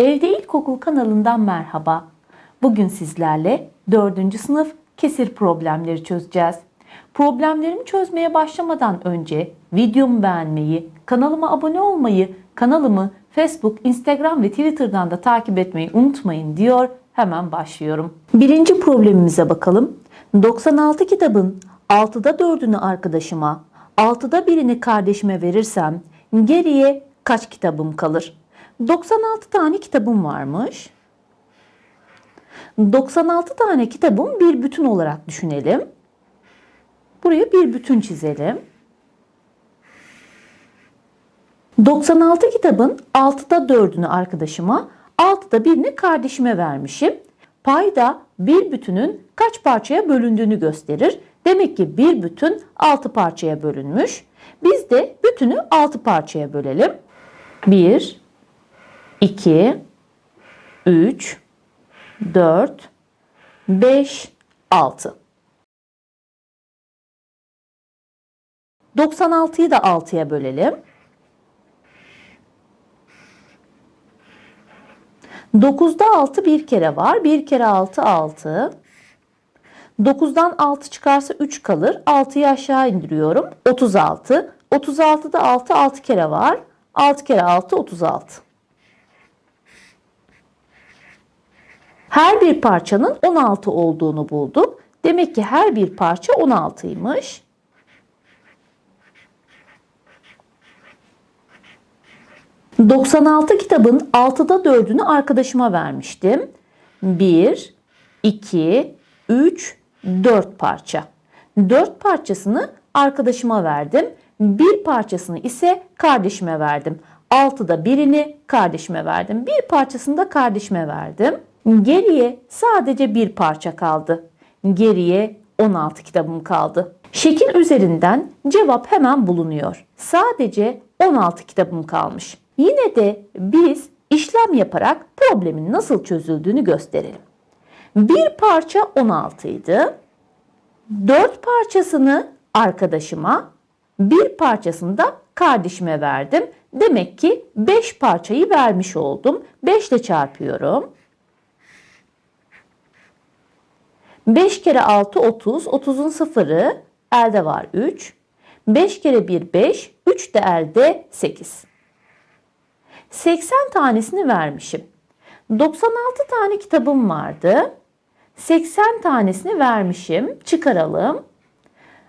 Evde İlkokul kanalından merhaba. Bugün sizlerle 4. sınıf kesir problemleri çözeceğiz. Problemlerimi çözmeye başlamadan önce videomu beğenmeyi, kanalıma abone olmayı, kanalımı Facebook, Instagram ve Twitter'dan da takip etmeyi unutmayın diyor. Hemen başlıyorum. Birinci problemimize bakalım. 96 kitabın 6'da 4'ünü arkadaşıma, 6'da birini kardeşime verirsem geriye kaç kitabım kalır? 96 tane kitabım varmış. 96 tane kitabım bir bütün olarak düşünelim. Buraya bir bütün çizelim. 96 kitabın 6'da 4'ünü arkadaşıma, 6'da birini kardeşime vermişim. Payda bir bütünün kaç parçaya bölündüğünü gösterir. Demek ki bir bütün 6 parçaya bölünmüş. Biz de bütünü 6 parçaya bölelim. 1, 2, 3, 4, 5, 6. 96'yı da 6'ya bölelim. 9'da 6 bir kere var. 1 kere 6 6. 9'dan 6 çıkarsa 3 kalır. 6'yı aşağı indiriyorum. 36. 36'da 6 6 kere var. 6 kere 6 36. Her bir parçanın 16 olduğunu bulduk. Demek ki her bir parça 16'ymış. ...96 kitabın 6'da 4'ünü arkadaşıma vermiştim. 1, 2, 3, 4 parça. 4 parçasını arkadaşıma verdim. Bir parçasını ise kardeşime verdim. 6'da birini kardeşime verdim. Bir parçasını da kardeşime verdim. Geriye sadece bir parça kaldı. Geriye 16 kitabım kaldı. Şekil üzerinden cevap hemen bulunuyor. Sadece 16 kitabım kalmış. Yine de biz işlem yaparak problemin nasıl çözüldüğünü gösterelim. Bir parça 16 idi. 4 parçasını arkadaşıma, bir parçasını da kardeşime verdim. Demek ki 5 parçayı vermiş oldum. 5 ile çarpıyorum. 5 kere 6 30. 30'un sıfırı elde var 3. 5 kere 1 5. 3 de elde 8. 80 tanesini vermişim. 96 tane kitabım vardı. 80 tanesini vermişim. Çıkaralım.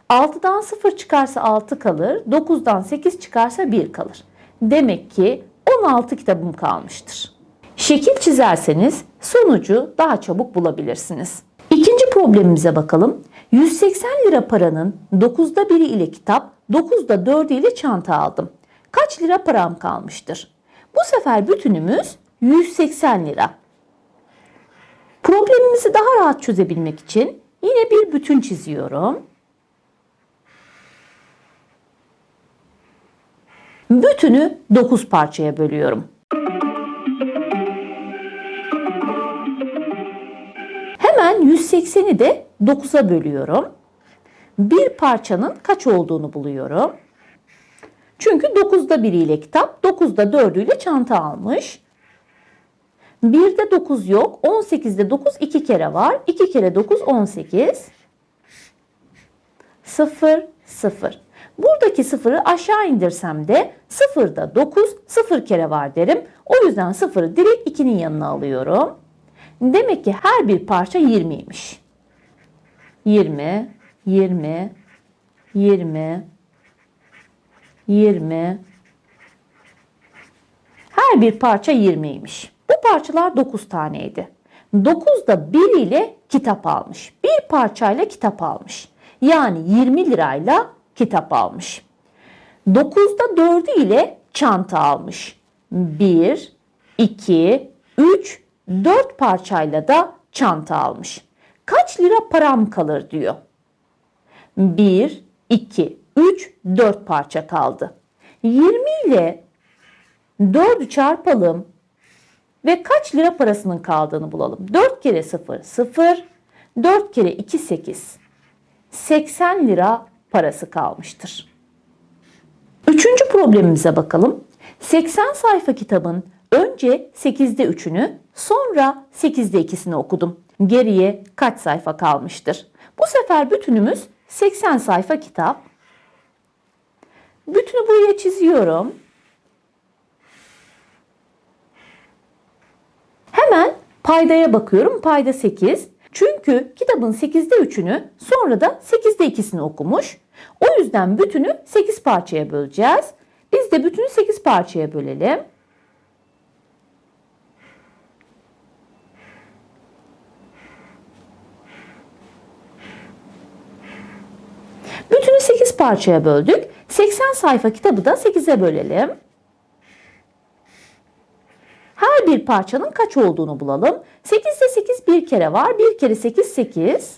6'dan 0 çıkarsa 6 kalır. 9'dan 8 çıkarsa 1 kalır. Demek ki 16 kitabım kalmıştır. Şekil çizerseniz sonucu daha çabuk bulabilirsiniz. İkinci problemimize bakalım. 180 lira paranın 9'da 1'i ile kitap, 9'da 4'ü ile çanta aldım. Kaç lira param kalmıştır? Bu sefer bütünümüz 180 lira. Problemimizi daha rahat çözebilmek için yine bir bütün çiziyorum. Bütünü 9 parçaya bölüyorum. 180'i de 9'a bölüyorum. Bir parçanın kaç olduğunu buluyorum. Çünkü 9'da 1 ile kitap, 9'da 4 ile çanta almış. 1'de 9 yok. 18'de 9 2 kere var. 2 kere 9 18. 0 0. Buradaki sıfırı aşağı indirsem de sıfırda 9 sıfır kere var derim. O yüzden sıfırı direkt 2'nin yanına alıyorum. Demek ki her bir parça 20'ymiş. 20, 20, 20, 20. Her bir parça 20'ymiş. Bu parçalar 9 taneydi. 9 da 1 ile kitap almış. Bir parçayla kitap almış. Yani 20 lirayla kitap almış. 9'da 4'ü ile çanta almış. 1, 2, 3, 4 parçayla da çanta almış. Kaç lira param kalır diyor. 1, 2, 3, 4 parça kaldı. 20 ile 4'ü çarpalım ve kaç lira parasının kaldığını bulalım. 4 kere 0, 0, 4 kere 2, 8. 80 lira parası kalmıştır. Üçüncü problemimize bakalım. 80 sayfa kitabın Önce 8'de 3'ünü, sonra 8'de 2'sini okudum. Geriye kaç sayfa kalmıştır? Bu sefer bütünümüz 80 sayfa kitap. Bütünü buraya çiziyorum. Hemen paydaya bakıyorum. Payda 8. Çünkü kitabın 8'de 3'ünü sonra da 8'de 2'sini okumuş. O yüzden bütünü 8 parçaya böleceğiz. Biz de bütünü 8 parçaya bölelim. Bütünü 8 parçaya böldük. 80 sayfa kitabı da 8'e bölelim. Her bir parçanın kaç olduğunu bulalım. 8'de 8 bir kere var. Bir kere 8 8.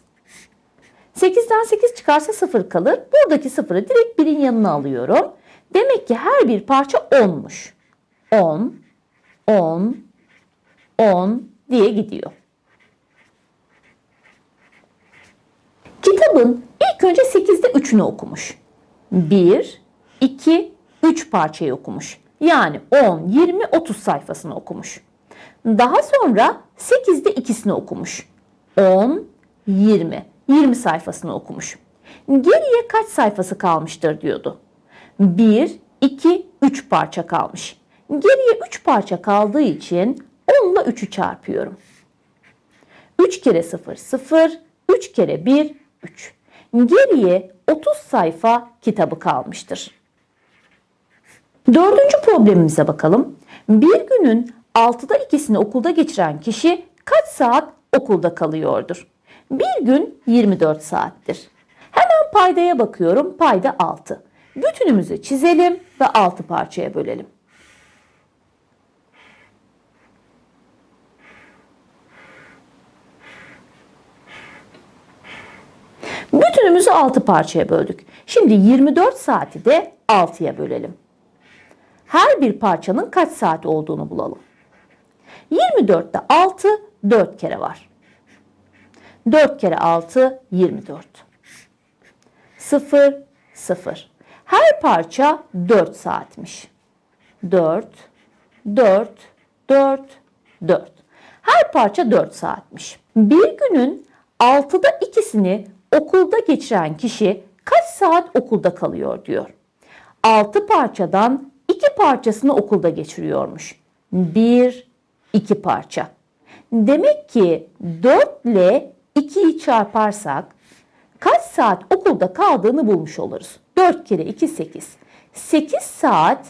8'den 8 çıkarsa 0 kalır. Buradaki 0'ı direkt birin yanına alıyorum. Demek ki her bir parça 10'muş. 10, 10, 10 diye gidiyor. Kitabın ilk önce 8'de 3'ünü okumuş. 1, 2, 3 parçayı okumuş. Yani 10, 20, 30 sayfasını okumuş. Daha sonra 8'de ikisini okumuş. 10, 20, 20 sayfasını okumuş. Geriye kaç sayfası kalmıştır diyordu. 1, 2, 3 parça kalmış. Geriye 3 parça kaldığı için 10 ile 3'ü çarpıyorum. 3 kere 0, 0, 3 kere 1, 3. Geriye 30 sayfa kitabı kalmıştır. Dördüncü problemimize bakalım. Bir günün 6'da ikisini okulda geçiren kişi kaç saat okulda kalıyordur? Bir gün 24 saattir. Hemen paydaya bakıyorum. Payda 6. Bütünümüzü çizelim ve 6 parçaya bölelim. Bütünümüzü 6 parçaya böldük. Şimdi 24 saati de 6'ya bölelim. Her bir parçanın kaç saat olduğunu bulalım. 24'te 6 4 kere var. 4 kere 6 24. 0 0. Her parça 4 saatmiş. 4 4 4 4. Her parça 4 saatmiş. Bir günün 6'da ikisini okulda geçiren kişi kaç saat okulda kalıyor diyor. 6 parçadan 2 parçasını okulda geçiriyormuş. 1 2 parça. Demek ki 4 ile 2'yi çarparsak kaç saat okulda kaldığını bulmuş oluruz. 4 kere 2 8. 8 saat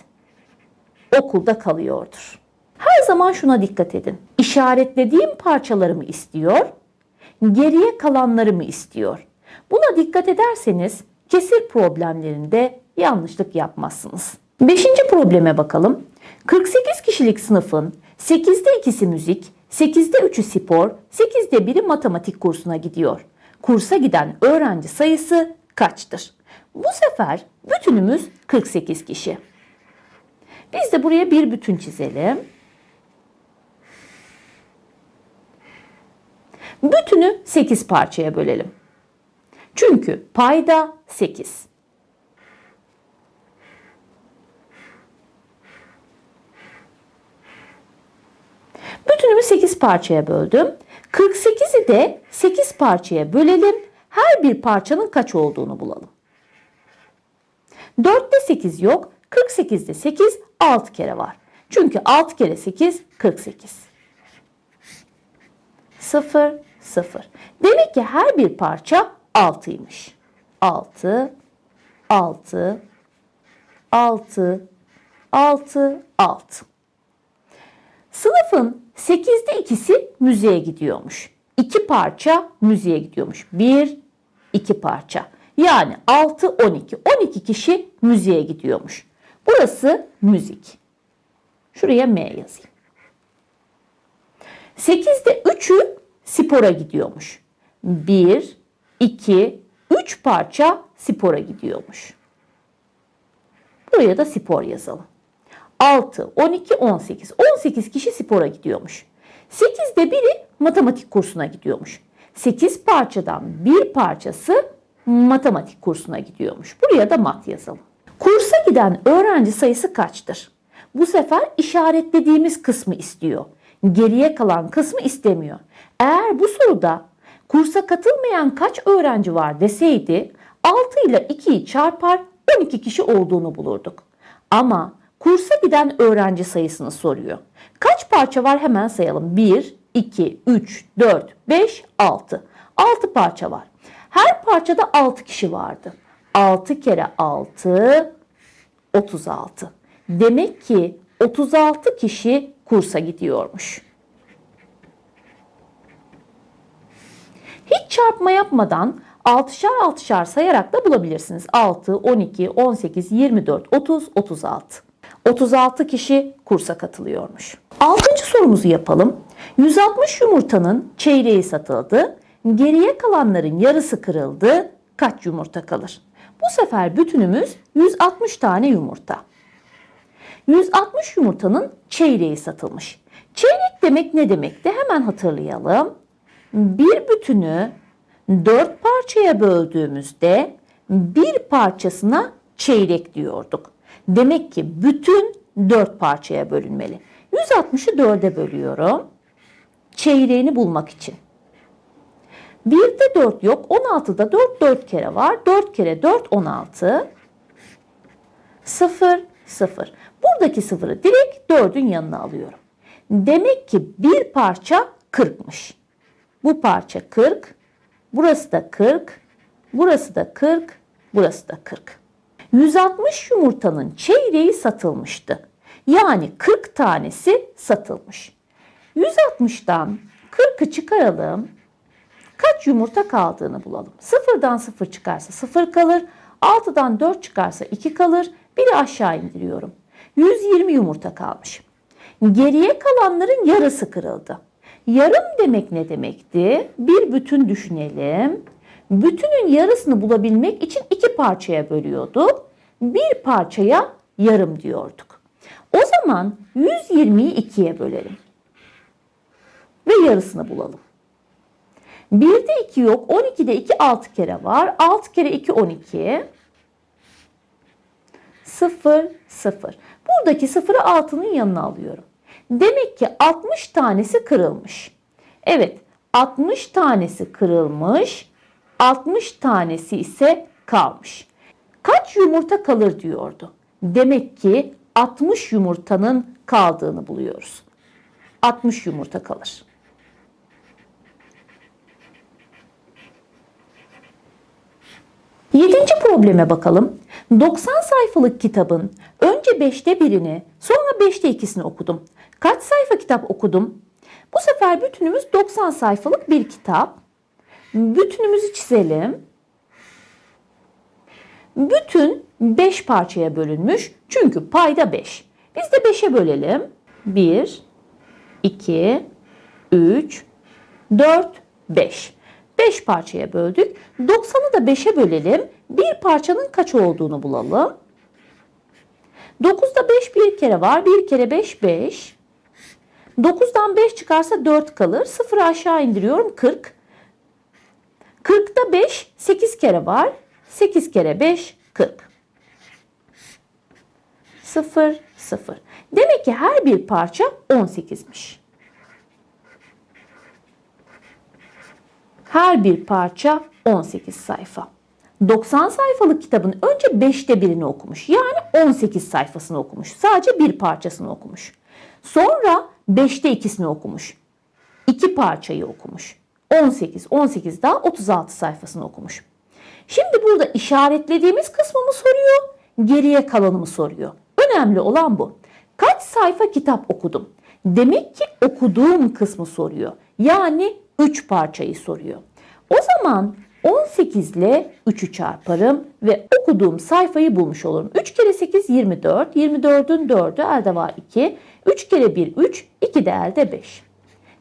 okulda kalıyordur. Her zaman şuna dikkat edin. İşaretlediğim parçaları mı istiyor? Geriye kalanları mı istiyor? Buna dikkat ederseniz kesir problemlerinde yanlışlık yapmazsınız. Beşinci probleme bakalım. 48 kişilik sınıfın 8'de 2'si müzik, 8'de 3'ü spor, 8'de 1'i matematik kursuna gidiyor. Kursa giden öğrenci sayısı kaçtır? Bu sefer bütünümüz 48 kişi. Biz de buraya bir bütün çizelim. Bütünü 8 parçaya bölelim. Çünkü payda 8. Bütünümü 8 parçaya böldüm. 48'i de 8 parçaya bölelim. Her bir parçanın kaç olduğunu bulalım. 4'te 8 yok. 48'de 8 6 kere var. Çünkü 6 kere 8 48. 0 0. Demek ki her bir parça 6'ymış. 6 6 6 6 6. Sınıfın 8'de ikisi müziğe gidiyormuş. 2 parça müziğe gidiyormuş. 1 2 parça. Yani 6 12. 12 kişi müziğe gidiyormuş. Burası müzik. Şuraya M yazayım. 8'de 3'ü spora gidiyormuş. 1 2 3 parça spora gidiyormuş. Buraya da spor yazalım. 6, 12, 18. 18 kişi spora gidiyormuş. 8'de biri matematik kursuna gidiyormuş. 8 parçadan bir parçası matematik kursuna gidiyormuş. Buraya da mat yazalım. Kursa giden öğrenci sayısı kaçtır? Bu sefer işaretlediğimiz kısmı istiyor. Geriye kalan kısmı istemiyor. Eğer bu soruda kursa katılmayan kaç öğrenci var deseydi 6 ile 2'yi çarpar 12 kişi olduğunu bulurduk. Ama kursa giden öğrenci sayısını soruyor. Kaç parça var hemen sayalım. 1, 2, 3, 4, 5, 6. 6 parça var. Her parçada 6 kişi vardı. 6 kere 6 36. Demek ki 36 kişi kursa gidiyormuş. Hiç çarpma yapmadan 6'şar 6'şar sayarak da bulabilirsiniz. 6, 12, 18, 24, 30, 36. 36 kişi kursa katılıyormuş. Altıncı sorumuzu yapalım. 160 yumurtanın çeyreği satıldı. Geriye kalanların yarısı kırıldı. Kaç yumurta kalır? Bu sefer bütünümüz 160 tane yumurta. 160 yumurtanın çeyreği satılmış. Çeyrek demek ne demekti? Hemen hatırlayalım. Bir bütünü dört parçaya böldüğümüzde bir parçasına çeyrek diyorduk. Demek ki bütün dört parçaya bölünmeli. 160'ı dörde bölüyorum. Çeyreğini bulmak için. 1'de 4 yok. 16'da 4 4 kere var. 4 kere 4 16. 0 0. Buradaki sıfırı direkt 4'ün yanına alıyorum. Demek ki bir parça 40'mış. Bu parça 40. Burası da 40. Burası da 40. Burası da 40. 160 yumurtanın çeyreği satılmıştı. Yani 40 tanesi satılmış. 160'dan 40'ı çıkaralım. Kaç yumurta kaldığını bulalım. Sıfırdan 0 çıkarsa 0 kalır. 6'dan 4 çıkarsa 2 kalır. Biri aşağı indiriyorum. 120 yumurta kalmış. Geriye kalanların yarısı kırıldı. Yarım demek ne demekti? Bir bütün düşünelim. Bütünün yarısını bulabilmek için iki parçaya bölüyorduk. Bir parçaya yarım diyorduk. O zaman 120'yi ikiye bölelim. Ve yarısını bulalım. 1'de 2 yok. 12'de 2 6 kere var. 6 kere 2 12. 0 0. Buradaki 0'ı 6'nın yanına alıyorum. Demek ki 60 tanesi kırılmış. Evet 60 tanesi kırılmış. 60 tanesi ise kalmış. Kaç yumurta kalır diyordu. Demek ki 60 yumurtanın kaldığını buluyoruz. 60 yumurta kalır. Yedinci probleme bakalım. 90 sayfalık kitabın önce 5'te birini sonra 5'te ikisini okudum. Kaç sayfa kitap okudum? Bu sefer bütünümüz 90 sayfalık bir kitap. Bütünümüzü çizelim. Bütün 5 parçaya bölünmüş. Çünkü payda 5. Biz de 5'e bölelim. 1, 2, 3, 4, 5. 5 parçaya böldük. 90'ı da 5'e bölelim. Bir parçanın kaç olduğunu bulalım. 9'da 5 bir kere var. 1 kere 5 5. 9'dan 5 çıkarsa 4 kalır. 0 aşağı indiriyorum 40. 40'da 5 8 kere var. 8 kere 5 40. 0 0. Demek ki her bir parça 18'miş. Her bir parça 18 sayfa. 90 sayfalık kitabın önce 5'te birini okumuş. Yani 18 sayfasını okumuş. Sadece bir parçasını okumuş. Sonra 5'te ikisini okumuş. İki parçayı okumuş. 18, 18 daha 36 sayfasını okumuş. Şimdi burada işaretlediğimiz kısmımı soruyor, geriye kalanımı soruyor. Önemli olan bu. Kaç sayfa kitap okudum? Demek ki okuduğum kısmı soruyor. Yani 3 parçayı soruyor. O zaman 18 ile 3'ü çarparım ve okuduğum sayfayı bulmuş olurum. 3 kere 8 24. 24'ün 4'ü elde var 2. 3 kere 1 3. 2 de elde 5.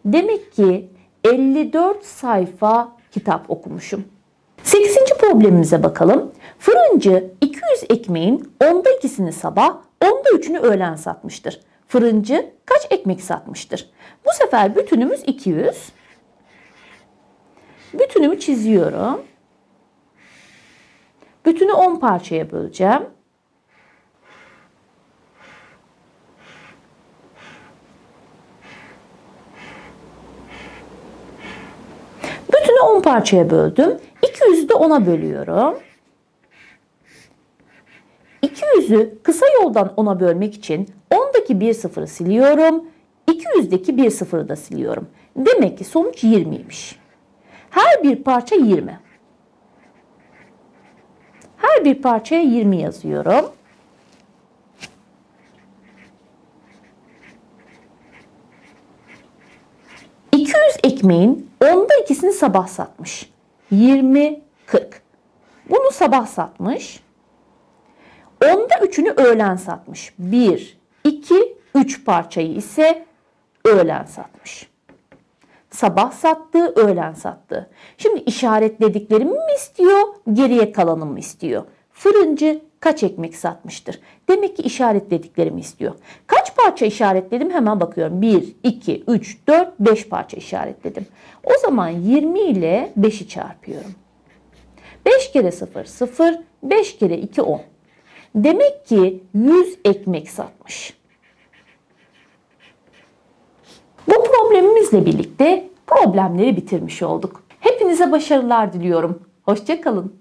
Demek ki 54 sayfa kitap okumuşum. 8. problemimize bakalım. Fırıncı 200 ekmeğin onda ikisini sabah, onda üçünü öğlen satmıştır. Fırıncı kaç ekmek satmıştır? Bu sefer bütünümüz 200. Bütünümü çiziyorum. Bütünü 10 parçaya böleceğim. 10 parçaya böldüm. 200'ü de 10'a bölüyorum. 200'ü kısa yoldan 10'a bölmek için 10'daki 1 sıfırı siliyorum. 200'deki 1 sıfırı da siliyorum. Demek ki sonuç 20'ymiş. Her bir parça 20. Her bir parçaya 20 yazıyorum. ...200 ekmeğin onda ikisini sabah satmış. 20, 40. Bunu sabah satmış. Onda üçünü öğlen satmış. 1, 2, 3 parçayı ise öğlen satmış. Sabah sattı, öğlen sattı. Şimdi işaretlediklerimi mi istiyor, geriye kalanımı mı istiyor? Fırıncı kaç ekmek satmıştır? Demek ki işaretlediklerimi istiyor. Kaç parça işaretledim hemen bakıyorum. 1, 2, 3, 4, 5 parça işaretledim. O zaman 20 ile 5'i çarpıyorum. 5 kere 0, 0, 5 kere 2, 10. Demek ki 100 ekmek satmış. Bu problemimizle birlikte problemleri bitirmiş olduk. Hepinize başarılar diliyorum. Hoşçakalın.